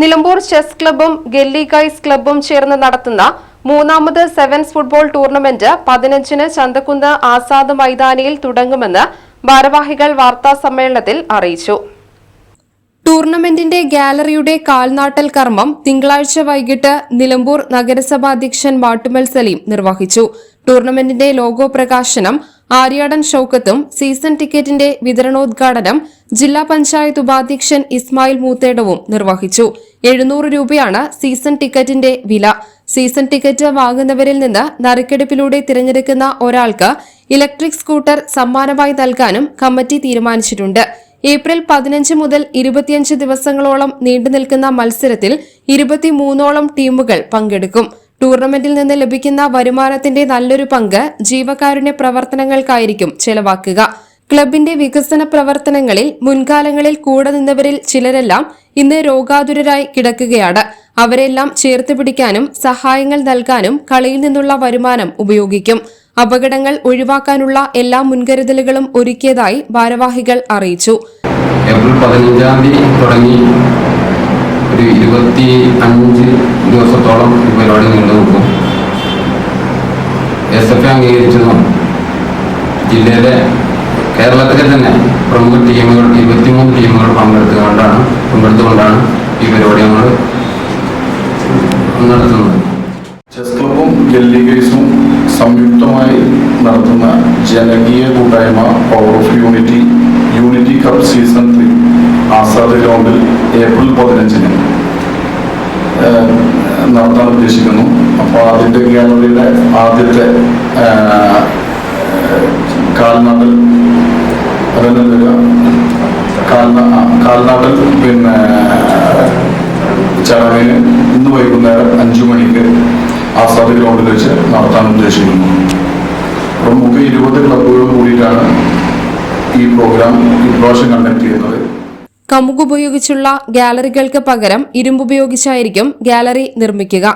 Nilambur chess ക്ലബ്ബും ഗെല്ലി guys ക്ലബ്ബും ചേർന്ന് നടത്തുന്ന മൂന്നാമത് സെവൻസ് ഫുട്ബോൾ ടൂർണമെന്റ് പതിനഞ്ചിന് ചന്തക്കുന്ന് ആസാദ് മൈതാനിയിൽ തുടങ്ങുമെന്ന് ഭാരവാഹികൾ വാർത്താ സമ്മേളനത്തിൽ അറിയിച്ചു. ടൂർണമെന്റിന്റെ ഗാലറിയുടെ കാൽനാട്ടൽ കർമ്മം തിങ്കളാഴ്ച വൈകിട്ട് നിലമ്പൂർ നഗരസഭാ അധ്യക്ഷൻ മാട്ടുമൽ സലീം നിർവഹിച്ചു. ടൂർണമെന്റിന്റെ ലോഗോ പ്രകാശനം ആര്യാടൻ ഷൌക്കത്തും സീസൺ ടിക്കറ്റിന്റെ വിതരണോദ്ഘാടനം ജില്ലാ പഞ്ചായത്ത് ഉപാധ്യക്ഷൻ ഇസ്മായിൽ മൂത്തേടവും നിർവഹിച്ചു. എഴുന്നൂറ് രൂപയാണ് സീസൺ ടിക്കറ്റിന്റെ വില. സീസൺ ടിക്കറ്റ് വാങ്ങുന്നവരിൽ നിന്ന് നറുക്കെടുപ്പിലൂടെ തിരഞ്ഞെടുക്കുന്ന ഒരാൾക്ക് ഇലക്ട്രിക് സ്കൂട്ടർ സമ്മാനമായി നൽകാനും കമ്മിറ്റി തീരുമാനിച്ചിട്ടുണ്ട്. ഏപ്രിൽ പതിനഞ്ച് മുതൽ ഇരുപത്തിയഞ്ച് ദിവസങ്ങളോളം നീണ്ടുനിൽക്കുന്ന മത്സരത്തിൽ ഇരുപത്തിമൂന്നോളം ടീമുകൾ പങ്കെടുക്കും. ടൂർണമെന്റിൽ നിന്ന് ലഭിക്കുന്ന വരുമാനത്തിന്റെ നല്ലൊരു പങ്ക് ജീവകാരുണ്യ പ്രവർത്തനങ്ങൾക്കായിരിക്കും ചെലവാക്കുക. ക്ലബിന്റെ വികസന പ്രവർത്തനങ്ങളിൽ മുൻകാലങ്ങളിൽ കൂടെ നിന്നവരിൽ ചിലരെല്ലാം ഇന്ന് രോഗാതുരരായി കിടക്കുകയാണ്. അവരെല്ലാം ചേർത്ത് പിടിക്കാനും സഹായങ്ങൾ നൽകാനും കളിയിൽ നിന്നുള്ള വരുമാനം ഉപയോഗിക്കും. അപകടങ്ങൾ ഒഴിവാക്കാനുള്ള എല്ലാ മുൻകരുതലുകളും ഒരുക്കിയതായി ഭാരവാഹികൾ അറിയിച്ചു. ഏപ്രിൽ പതിനഞ്ചാം തീയതി തുടങ്ങി ഒരു ഇരുപത്തി അഞ്ച് ദിവസത്തോളം ഈ പരിപാടി നീണ്ടു എസ് എഫ് അംഗീകരിച്ചതും ജില്ലയിലെ കേരളത്തിലെ തന്നെ പ്രമുഖ ടീമുകൾ ഇരുപത്തിമൂന്ന് ടീമുകൾ പങ്കെടുത്തുകൊണ്ടാണ് പങ്കെടുത്തുകൊണ്ടാണ് ഈ പരിപാടി നമ്മൾ നടത്തുന്നത്. ചെസ് ക്ലബും ഗല്ലി സംയുക്തമായി നടത്തുന്ന ജനകീയ കൂട്ടായ്മ power of unity unity cup season three Azad ഗ്രൗണ്ടിൽ ഏപ്രിൽ പതിനഞ്ചിന് നടത്താൻ ഉദ്ദേശിക്കുന്നു. അപ്പോൾ അതിന്റെ ഗാലറിയുടെ ആദ്യത്തെ ചടങ്ങിന് ഇന്ന് വൈകുന്നേരം അഞ്ചു മണിക്ക് ആസാദ് ഗ്രൗണ്ടിൽ വെച്ച് നടത്താൻ ഉദ്ദേശിക്കുന്നു. പ്രമുഖ ഇരുപത് ക്ലബുകളും കൂടിയിട്ടാണ് ഈ പ്രോഗ്രാം ഇപ്രാവശ്യം കണ്ടക്ട് ചെയ്യുന്നത്. കമുകുപയോഗിച്ചുള്ള ഗാലറികൾക്ക് പകരം ഇരുമ്പുപയോഗിച്ചായിരിക്കും ഗാലറി നിർമ്മിക്കുക.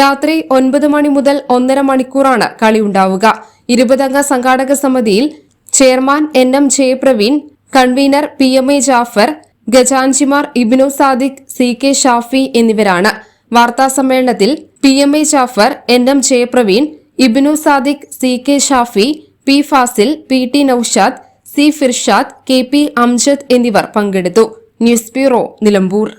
രാത്രി ഒൻപത് മണി മുതൽ ഒന്നര മണിക്കൂറാണ് കളി ഉണ്ടാവുക. ഇരുപതംഗ സംഘാടക സമിതിയിൽ chairman N M Jayapraveen convener P M A Jafar ഗജാൻജിമാർ Ibinu Sadiq C K Shafi എന്നിവരാണ്. വാർത്താസമ്മേളനത്തിൽ P M A Jafar N M Jayapraveen Ibnu Sadiq C K Shafi P Fasil P T Naushad C Firshad K P Amjad എന്നിവർ പങ്കെടുത്തു. News bureau Nilambur.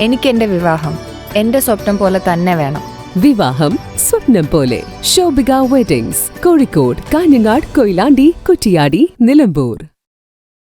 എനിക്ക് എന്റെ വിവാഹം എന്റെ സ്വപ്നം പോലെ തന്നെ വേണം. വിവാഹം സ്വപ്നം പോലെ. ശോഭിക വെഡിങ്സ് കോഴിക്കോട് കാഞ്ഞങ്ങാട് കൊയിലാണ്ടി കുറ്റിയാടി നിലമ്പൂർ.